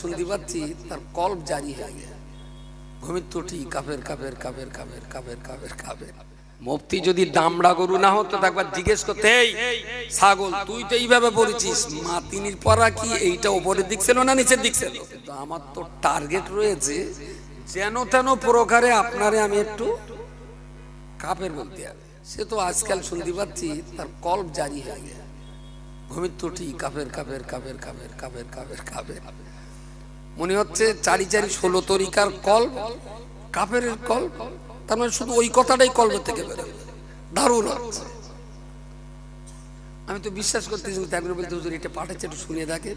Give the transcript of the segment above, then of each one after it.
শুনতে পাচ্ছি তার কল্প জারি হয়ে গেছে ঘুমির তোটি কাপের কাপের কাপের কাপের কাপের কাপের কাপের মুফতি যদি দামড়া গরু না হতো একবার জিজ্ঞেস করতে ছাগল তুই তো এইভাবে পড়েছিস মাতিনির পরা কি এইটা উপরের দিক না নিচের দিক ছিল তো আমার তো টার্গেট রয়েছে যেন তেন প্রকারে আপনারে আমি একটু কাপের বলতে হবে সে তো আজকাল শুনতে পাচ্ছি তার কল্প জারি হয়ে গেছে ঘুমির তোটি কাপের কাপের কাপের কাপের কাপের কাপের কাপের মনে হচ্ছে চারি চারি ষোলো তরিকার কল কাপের কল, তার মানে শুধু ওই কথাটাই কল্পের থেকে বেরোবে দারুণ হচ্ছে। আমি তো বিশ্বাস করতেছি একবার বলতে হুজুর, এটা পাঠাচ্ছে, একটু শুনে দেখে।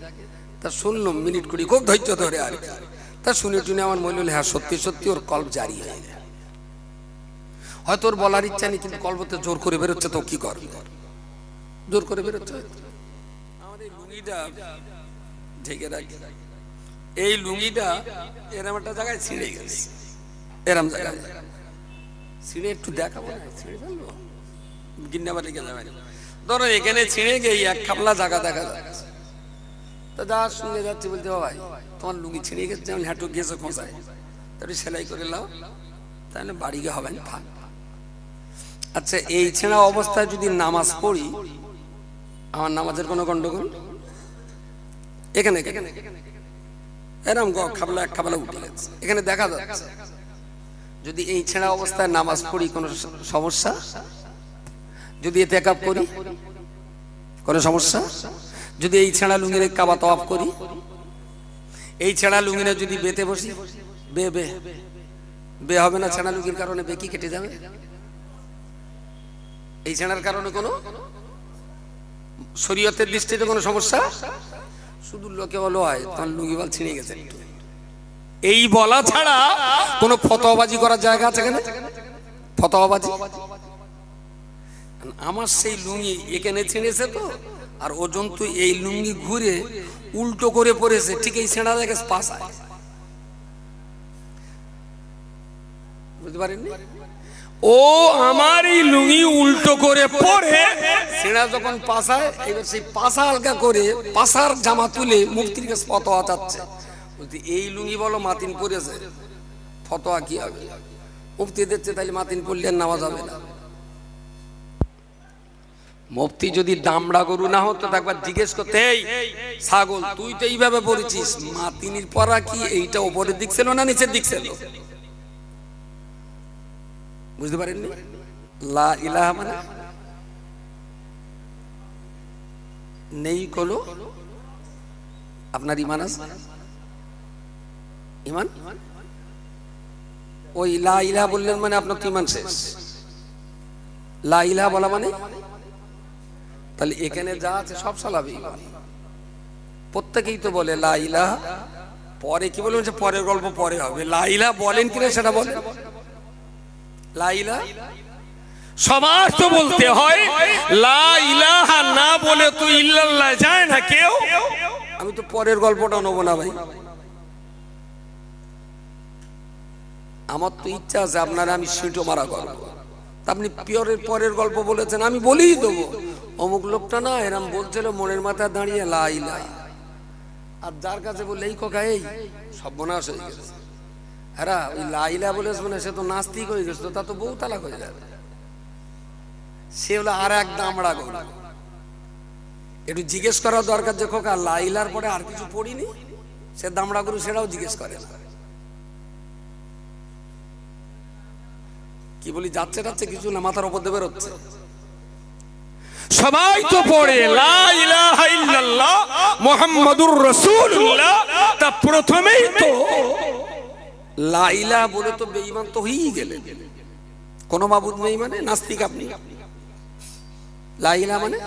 তা শুনলাম মিনিট কুড়ি, খুব ধৈর্য ধরে আর তা শুনে টুনে আমার মনে হলো হ্যাঁ সত্যি সত্যি ওর কল্প জারি হয়ে যায় হয়তো ওর বলার ইচ্ছা নেই, কিন্তু কল্পতে জোর করে বেরোচ্ছে, তো কি করবে? জোর করে বেরোচ্ছে এই লুঙ্গিটা ঢেকে রাখি। এই লুঙ্গিটা এরম একটা জায়গায় ছিঁড়ে গেছে। এরম জায়গায়। ছিঁড়ে একটু দেখাবো ছিঁড়ে গিন্নাবাড়ি গেলে ধরো এখানে ছিঁড়ে গিয়ে এক খাপলা জায়গা দেখা যাচ্ছে। তা যা শুনে যাচ্ছি বলতে "ও ভাই, তোমার লুঙ্গি ছিঁড়ে গেছে, যেমন হ্যাটু গেছে খোঁচায় তাহলে সেলাই করে লাও তাহলে বাড়ি গিয়ে হবে না থাক। আচ্ছা এই ছেঁড়া অবস্থায় যদি নামাজ পড়ি, আমার নামাজের কোনো গন্ডগোল? এখানে এখানে। এরম গ খাবলা এক খাবলা উঠে গেছে। এখানে দেখা যাচ্ছে। যদি এই ছেঁড়া অবস্থায় নামাজ পড়ি, কোনো সমস্যা? যদি এতে কাপ করি, কোনো সমস্যা? যদি এই ছেঁড়া লুঙ্গির কাবা তওয়াফ করি, এই ছেঁড়া লুঙ্গিনে যদি বেতে বসি, বে বে বে হবে না ছেঁড়া লুঙ্গির কারণে বেকি কেটে যাবে? এই ছেঁড়ার কারণে কোনো? শরীয়তের দৃষ্টিতে কোনো সমস্যা? শুধু লোকে বলো হয় তোমার লুঙ্গিবাল ছিঁড়ে গেছে। এই বলা ছাড়া কোনো ফতোয়াবাজি করার জায়গা আছে এখানে? ফতোয়াবাজি? আমার সেই লুঙ্গি এখানে ছিঁড়েছে তো, আর ওজন তো এই লুঙ্গি ঘুরে উল্টো করে পড়েছে, ঠিক এই ছেঁড়া দেখে পাশায় বুঝতে পারেননি? ও আমার এই লুঙ্গি উল্টো করে পরে সেটা যখন পাশায়, এবার সেই পাশা আলগা করে পাশার জামা তুলে মুক্তির কাছে ফতোয়া চাচ্ছে। বলতে এই লুঙ্গি বলো, মাতিন পরেছে। ফতোয়া কি হবে? মুক্তি দিচ্ছে তাহলে মাতিন পড়লে নামাজ হবে না। মুফতি যদি দামড়া গরু না হতো একবার জিজ্ঞেস করতে, এই, ছাগল, তুই তো এইভাবে পড়েছিস মাতিনির পরা কি এইটা উপরের দিক ছিল না নিচের দিক ছিল? বুঝতে পারেননি? লা ইলাহা মানে? নেই কলো আপনার ইমান আছে? ইমান? ওই লা ইলাহা বললেন মানে আপনার তো ইমান শেষ। লা ইলাহা বলা মানে? তাহলে এখানে যা আছে সব সালাবি প্রত্যেকেই তো বলে লা ইলাহা, পরে কি বলবেন যে পরের গল্প পরে হবে। লা বলেন কিনা সেটা বলেন। লাইলা? সবার তো বলতে হয় লা ইলাহা না বলে তো ইল্লাল্লাহ যায় না কেউ। আমি তো পরের গল্পটা নেব না ভাই। আমার তো ইচ্ছা আছে আপনারা আমি সিঁটো মারা করব। তা আপনি পিওরের পরের গল্প বলেছেন আমি বলেই দেবো। অমুক লোকটা না এরম বলছিল মনের মাথায় দাঁড়িয়ে লাই লাই আর যার কাছে বললে এই কোকা এই। সর্বনাশ হয়ে গেছে। হ্যাঁ ওই লাইলা বলেছ মানে সে তো নাস্তিক হয়ে গেছে, তো তা বউ তালাক হয়ে যাবে। সে হলো আর এক দামড়া গরু। একটু জিজ্ঞেস করা দরকার যে খোকা, লাইলার পরে আর কিছু পড়িনি? সে দামড়া গরু সেটাও জিজ্ঞেস করে কি বলি, যাচ্ছে যাচ্ছে কিছু না, মাথার উপর দিয়ে বেরোচ্ছে? সবাই তো পড়ে মুহাম্মাদুর তা প্রথমেই তো লাইলা বলে তো বেঈমান তো হয়েই গেলেন। কোন মাবুদ নেই মানে নাস্তিক আপনি। লাইলা মানে?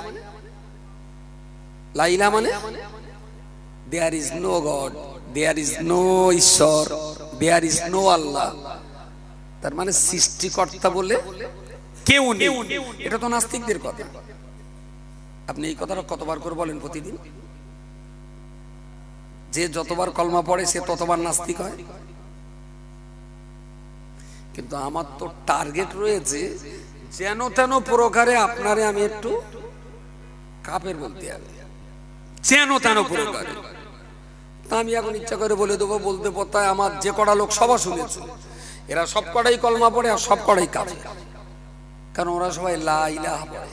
লাইলা মানে? There is no god there is no ঈশ্বর দেয়ার ইজ নো আল্লাহ। তার মানে সৃষ্টিকর্তা বলে কেউ নেই। এটা তো নাস্তিকদের কথা। আপনি এই কথাটা কতবার করে বলেন প্রতিদিন? যে যতবার কলমা পড়ে, সে ততবার নাস্তিক হয়। কিন্তু আমার তো টার্গেট রয়েছে যেন তেন প্রকারে আপনারে আমি একটু কাপের বলতে হবে যেন তেন প্রকারে। তা আমি এখন ইচ্ছা করে বলে দেবো, বলতে পতায় আমার যে কটা লোক সবা শুনেছে, এরা সব কটাই কলমা পড়ে আর সব কটাই কাফে কারণ ওরা সবাই লা ইলাহা পড়ে।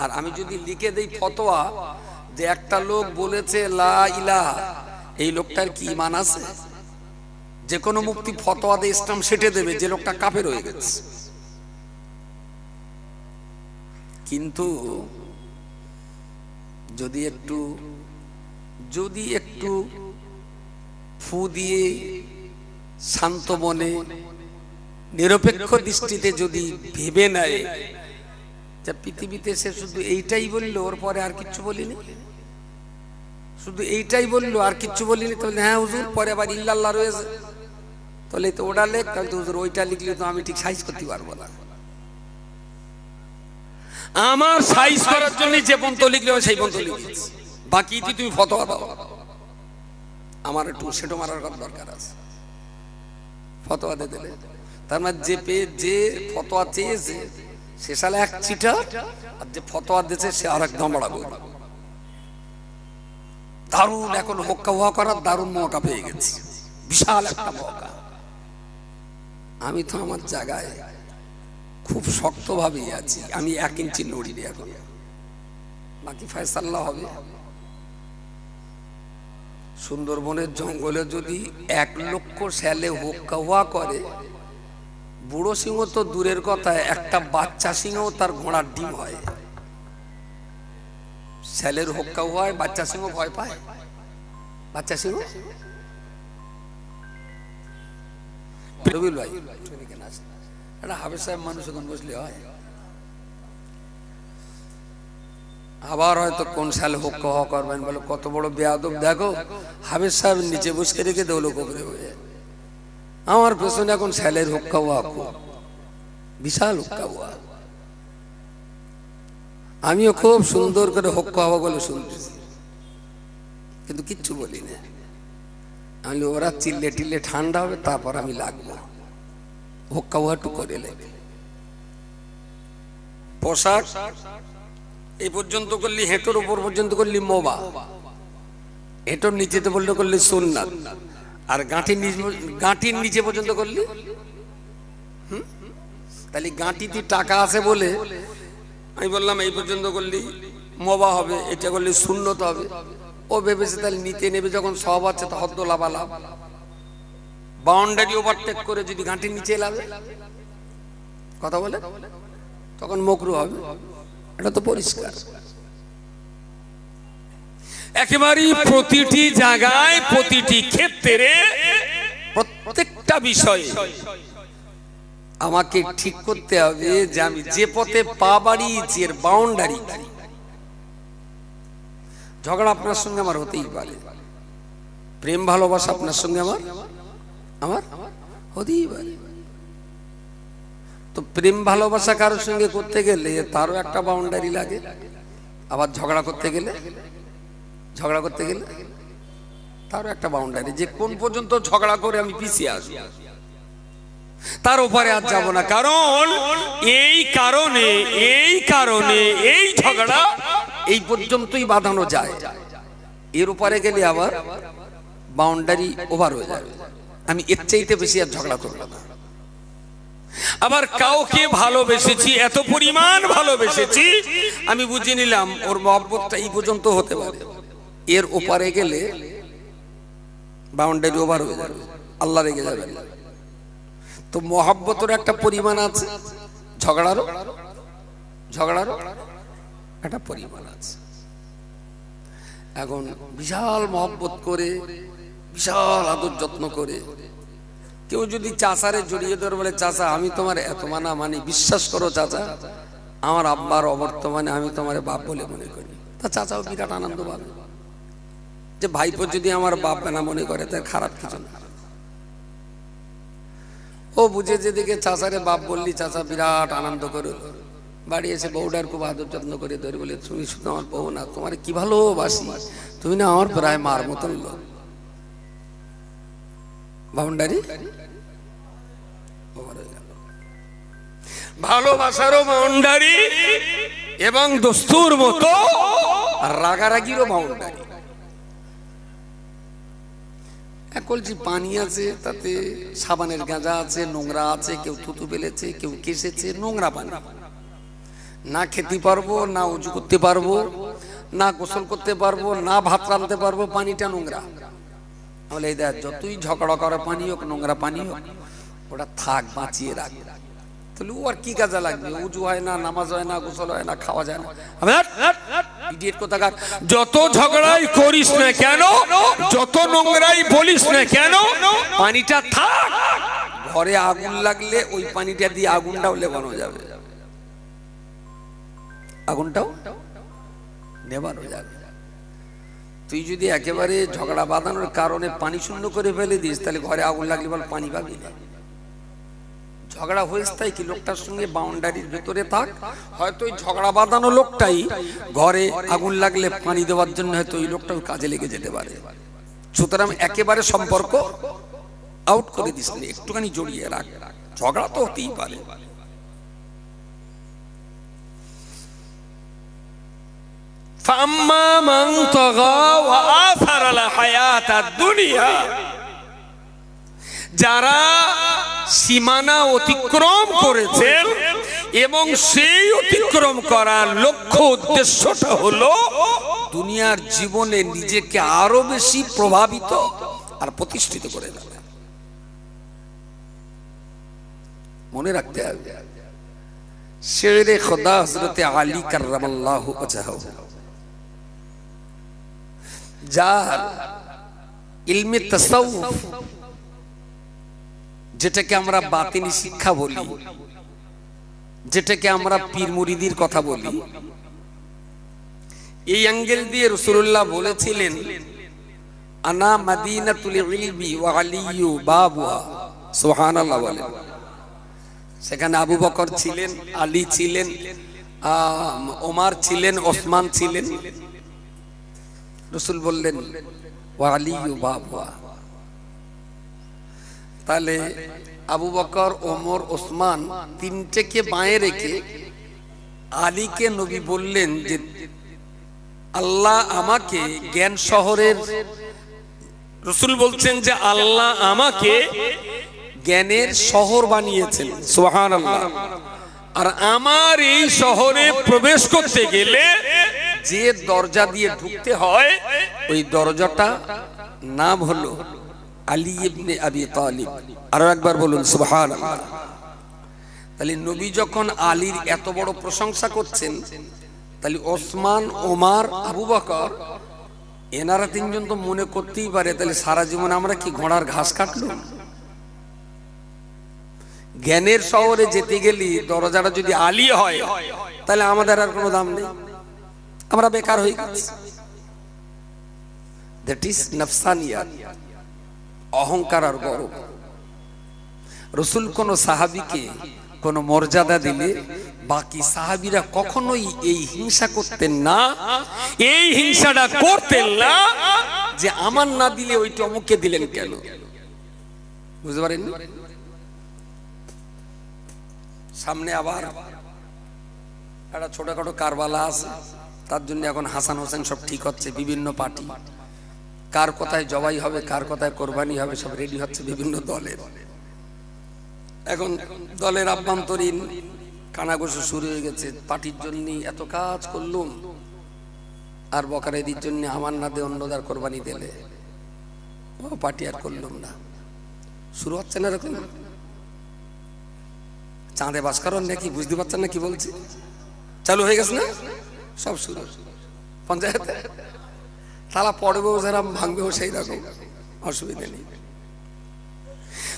আর আমি যদি লিখে দেই ফতোয়া যে একটা লোক বলেছে লা ইলাহা, এই লোকটার কি ইমান আছে? যে কোনো মুক্তি ফতোয়া দিয়ে ইসলাম সেটে দেবে যে লোকটা কাফের হয়ে গেছে। কিন্তু যদি একটু যদি একটু ফু দিয়ে শান্ত মনে নিরপেক্ষ দৃষ্টিতে যদি ভেবে নেয়। যা পৃথিবীতে সে শুধু এইটাই বলল ওর পরে আর কিচ্ছু বলিনি? শুধু এইটাই বলল আর কিচ্ছু বলিনি তাহলে হ্যাঁ হুজুর পরে আবার ইল্লাল্লাহ রয়েছে। তাহলে তো ওটা লেখ তাহলে তো ওইটা লিখলে তো আমি ঠিক সাইজ করতে পারব না। আমার সাইজ করার জন্য যে পন্ত লিখলে সেই পন্ত লিখেছি বাকি কি তুমি ফতোয়া দাও। আমার একটু সেটো মারার কথা দরকার আছে। ফতোয়া দিয়ে দিলে। তার মানে যে পেয়ে যে ফতোয়া চেয়েছে, সে সালে এক চিটার আর যে ফতোয়া দিয়েছে, সে আর এক দমড়া গরু দারুণ এখন হক্কা হওয়া করার দারুণ মৌকা পেয়ে গেছি। বিশাল একটা মৌকা আমি তো আমার জায়গায় খুব শক্তভাবেই আছি। আমি এক ইঞ্চি নড়িনি এখন। বাকি ফয়সাল্লা হবে। সুন্দরবনের জঙ্গলে যদি এক লক্ষ স্যালে হোক্কা হওয়া করে, বুড়ো সিংহ তো দূরের কথা, একটা বাচ্চা সিংহ তার ঘোড়ার ডিম হয়। স্যালের হোক্কা হওয়ায় বাচ্চা সিংহ ভয় পায়? বাচ্চা সিংহ? রবিউল ভাই শুনি কেন আসেন? একটা হাফেজ সাহেব মানুষ এখন বসলে হয় আবার হয়তো কোন সালে হোক কহ করবেন বলে কত বড় বেয়াদব দেখো হাফেজ সাহেব নিচে বসে রেখে দৌলো কোপরে হয়ে আমার পেছনে এখন স্যালের হুক্কা হওয়া খুব বিশাল হুক্কা হওয়া আমিও খুব সুন্দর করে হক্কা হওয়া বলে শুনতেছি কিন্তু কিচ্ছু বলি না আমি ওরা চিল্লে টিল্লে ঠান্ডা হবে, তারপর আমি লাগবো। হোক্কা হওয়াটু করে লেগে পোশাক এই পর্যন্ত করলি, হেঁটোর উপর পর্যন্ত করলি মোবা। হেঁটোর নিচেতে বললে করলি সুন্নাত। আর গাঁঠির নিচ গাঁঠির নিচে পর্যন্ত করলি? তাহলে গাঁটিতে টাকা আছে বলে আমি বললাম, এই পর্যন্ত করলি, মোবা হবে, এটা করলি শূন্যত হবে। ও ভেবেছে তাহলে নিতে নেবে যখন সব আছে তো হদ্দ লাভালাভ বাউন্ডারি ওভারটেক করে যদি গাঁটির নিচে লাভে কথা বলে? তখন মকরু হবে। এটা তো পরিষ্কার। একেবারেই প্রতিটি জায়গায় প্রতিটি ক্ষেত্রে প্রত্যেকটা বিষয়ে আমাকে ঠিক করতে হবে যে আমি যে পথে পা বাড়িয়েছি এর বাউন্ডারি ঝগড়া আপনার সঙ্গে আমার হতেই পারে। প্রেম ভালোবাসা আপনার সঙ্গে আমার আমার হতেই পারে। তো প্রেম ভালোবাসা কারোর সঙ্গে করতে গেলে তারও একটা বাউন্ডারি লাগে। আবার ঝগড়া করতে গেলে, ঝগড়া করতে গেলে তারও একটা বাউন্ডারি যে কোন পর্যন্ত ঝগড়া করে আমি পিছিয়ে আসব। তার উপরে আর যাব না। কারণ এই কারণে এই কারণে, এই ঝগড়া এই পর্যন্তই বাঁধানো যায়। এর উপরে গেলে আবার বাউন্ডারি ওভার হয়ে যাবে আমি এর চাইতে বেশি আর ঝগড়া করব না। আবার কাউকে ভালোবেসেছি, এত পরিমাণ ভালোবেসেছি, আমি বুঝে নিলাম ওর মহব্বতটা এই পর্যন্ত হতে পারে। এর ওপারে গেলে বাউন্ডারি ওভার হয়ে যাবে। আল্লাহ রেগে যাবে তো মহাব্বতের একটা পরিমাণ আছে। ঝগড়ারও ঝগড়ারও। একটা পরিমাণ আছে। এখন বিশাল মহব্বত করে, বিশাল আদর যত্ন করে, কেউ যদি চাচারে জড়িয়ে ধরে বলে, চাচা, আমি তোমার এত মানা মানি, বিশ্বাস করো চাচা, আমার আব্বার অবর্তমানে আমি তোমার বাপ বলে মনে করি। তা চাচাও বিরাট আনন্দ পাবে। যে ভাইপো যদি আমার বাপ না মনে করে, তার খারাপ কিছু না। ও বুঝে যেদিকে চাচারে বাপ বললি, চাচা, বিরাট আনন্দ করে। বাড়ি এসে বউটার খুব আদর যত্ন করে ধরে বলে, তুমি শুধু আমার বউ না, তোমার কি ভালোবাসি? তুমি না আমার প্রায় মার মতন লোক। বাউন্ডারি? ভালোবাসারও বাউন্ডারি এবং দস্তুর মতো রাগারাগিরও বাউন্ডারি। এক কলসি পানি আছে, তাতে সাবানের গাঁজা আছে, নোংরা আছে, কেউ থুতু ফেলেছে, কেউ কেসেছে নোংরা পানি। না খেতে পারব, না উজু করতে পারব, না গোসল করতে পারব, না ভাত রাঁধতে পারব, পানিটা নোংরা। বলে এই দেখ, যতই ঝগড়া করা পানি হোক, নোংরা পানি হোক, ওটা থাক, বাঁচিয়ে রাখ। তাহলে ও আর কি কাজে লাগবে? উজু হয় না, নামাজ হয় না, গোসল হয় না, খাওয়া যায় না। যত ঝগড়াই করিস না কেন, যত নোংরাই বলিস না কেন, পানিটা থাক। ঘরে আগুন লাগলে ওই পানিটা দিয়ে আগুনটাও লেবানো যাবে। আগুনটাও নেবানো যাবে। তুই যদি একেবারে ঝগড়া বাঁধানোর কারণে পানি শূন্য করে ফেলে দিস, তাহলে ঘরে আগুন লাগলে বল পানি পাবি না। ঝগড়া হয়েছে তাই কি লোকটার সঙ্গে বাউন্ডারির ভেতরে থাক, হয়তো ওই ঝগড়া বাঁধানো লোকটাই ঘরে আগুন লাগলে পানি দেওয়ার জন্য হয়তো ওই লোকটাও কাজে লেগে যেতে পারে। সুতরাং একেবারে সম্পর্ক আউট করে দিস একটুখানি জড়িয়ে রাখ। ঝগড়া তো হতেই পারে। فأما من طغى وآثر الحياة الدنيا যারা সীমানা অতিক্রম করেছেন এবং সেই অতিক্রম করার লক্ষ্য উদ্দেশ্যটা হলো দুনিয়ার জীবনে নিজেকে আরো বেশি প্রভাবিত আর প্রতিষ্ঠিত করে দেবে মনে রাখতে হবে শেরে খোদা হজরতে আলী কার্রামাল্লাহু ওয়াজহাহু যার ইলমে তাসাউফ যেটাকে আমরা বাতিনি শিক্ষা বলি যেটাকে আমরা পীর মুরিদির কথা বলি এই অ্যাঙ্গেল দিয়ে রসুল্লাহ বলেছিলেন আনা মাদিনাতুল ইলমি ওয়া আলিয়ু বাবুহা সুবহানাল্লাহ বলেন। সেখানে আবু বকর ছিলেন আলী ছিলেন আহ, ওমার ছিলেন ওসমান ছিলেন। রসুল বললেন তাহলে আবু বকর, ওমর, ওসমান তিনটেকে বাঁয়ে রেখে আলীকে নবী বললেন যে, আল্লাহ আমাকে জ্ঞান শহরের রসুল বলছেন যে, আল্লাহ আমাকে জ্ঞানের শহর বানিয়েছেন। সোহান আর আমার এই শহরে প্রবেশ করতে গেলে যে দরজা দিয়ে ঢুকতে হয়, ওই দরজাটা নাম হলো আলী ইবনে আবি তালিব। আরও একবার বলুন, সুবহানাল্লাহ। তাহলে নবী যখন আলীর এত বড় প্রশংসা করছেন, তাহলে ওসমান, ওমার, আবু বকর, এনারা তিনজন তো মনে করতেই পারে, তাহলে সারা জীবন আমরা কি ঘোড়ার ঘাস কাটলো? জ্ঞানের শহরে যেতে গেলি দরজাটা যদি আলী হয়, তাহলে আমাদের আর কোনো দাম নেই। আমরা বেকার হয়ে গেছি। দ্যাট ইজ নফসানিয়া অহংকার আর গর্ব। রসুল কোন সাহাবিকে কোন মর্যাদা দিলে বাকি সাহাবিরা কখনোই এই হিংসা করতেন না, এই হিংসাটা করতেন না যে আমার না দিলে ওইটা অমুককে দিলেন কেন? বুঝতে পারেন সামনে আবার একটা ছোটখাটো কারবালা আছে। তার জন্য এখন হাসান হোসেন সব ঠিক হচ্ছে, বিভিন্ন পার্টি। কার কোথায় জবাই হবে, কার কোথায় কোরবানি হবে, সব রেডি হচ্ছে বিভিন্ন দলের। এখন দলের আভ্যন্তরীণ কানাঘুষো শুরু হয়ে গেছে। পার্টির জন্য এত কাজ করলুম, আর বকারেদির জন্য আমার না দে অন্যদার কোরবানি দিলে। ও পার্টি আর করলুম না। শুরু হচ্ছে না এরকম? চাঁদে বাস নাকি, বুঝতে পারছেন না কি বলছি? চালু হয়ে গেছে না? সব শুরু। পঞ্চায়েতে। তারা পড়বেও যেরকম ভাঙবেও সেই রকম অসুবিধা নেই।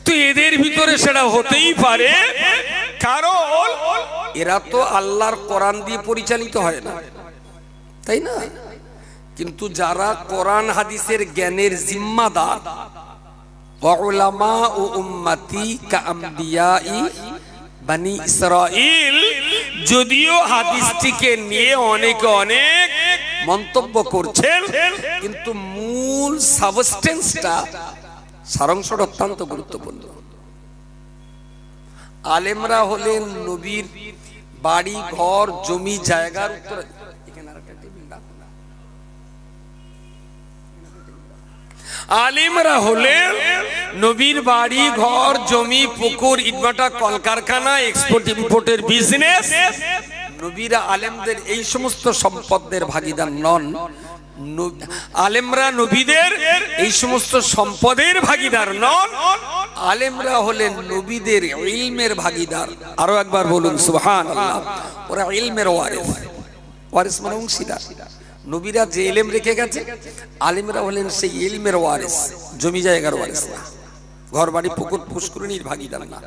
তো এদের ভিতরে সেটা হতেই পারে কারণ এরা তো আল্লাহর কোরআন দিয়ে পরিচালিত হয় না। তাই না? কিন্তু যারা কোরআন হাদিসের জ্ঞানের জিম্মাদার ওয়াউলামা ও উম্মতি কা আম্বিয়াই বানি ইসরাঈল ইল যদিও হাদিসটিকে নিয়ে অনেকে অনেক মন্তব্য করছেন কিন্তু মূল সাবস্টেন্সটা সারাংশটা অত্যন্ত গুরুত্বপূর্ণ। আলেমরা হলেন নবীর বাড়ি ঘর জমি জায়গার উত্তরে এখানে আরেকটা টেবিল রাখো না। আলিমরা হলেন নবীর বাড়ি, ঘর, জমি, পুকুর, ইটভাটা, কলকারখানা এক্সপোর্ট ইম্পোর্টের বিজনেস নবীরা আলেমদের এই সমস্ত সম্পদের ভাগিদার নন। আলেমরা নবীদের এই সমস্ত সম্পদের ভাগিদার নন। আলেমরা হলেন নবীদের ইলমের ভাগিদার। আরও একবার বলুন সুবহান ওরা ইলমের ওয়ারিস। ওয়ারিস মানে অংশীদার। নবীরা যে এলেম রেখে গেছে, আলেমরা হলেন সেই ইলমের ওয়ারিস, জমি জায়গার ওয়ারিস না। ঘর বাড়ি পুকুর, পুষ্করিণীর ভাগিদার না।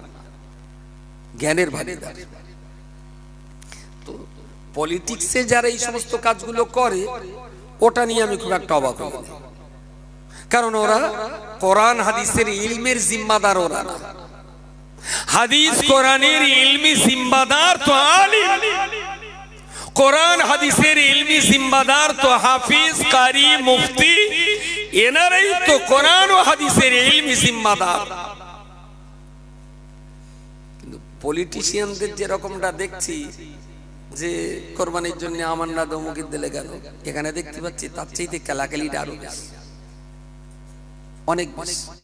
জ্ঞানের ভাগিদার। তো পলিটিক্সে যারা এই সমস্ত কাজগুলো করে, ওটা নিয়ে আমি খুব একটা অবাক হই কারণ ওরা কোরআন, হাদিসের ইলমের জিম্মাদার ওরা না। হাদিস, কোরআনের ইলমি জিম্বাদার তো আলিম। কোরআন, হাদিসের ইলমি জিম্বাদার তো হাফিজ, কারি, মুফতি, এনারাই তো কোরআন ও হাদিসের ইলমি জিম্বাদার পলিটিশিয়ানদের যেরকমটা দেখছি, যে কোরবানির জন্য আমার না দমুকির দিলে গেল, এখানে দেখতে পাচ্ছি তার চাইতে কেলাকেলিটা আরও বেশি। অনেক বেশি।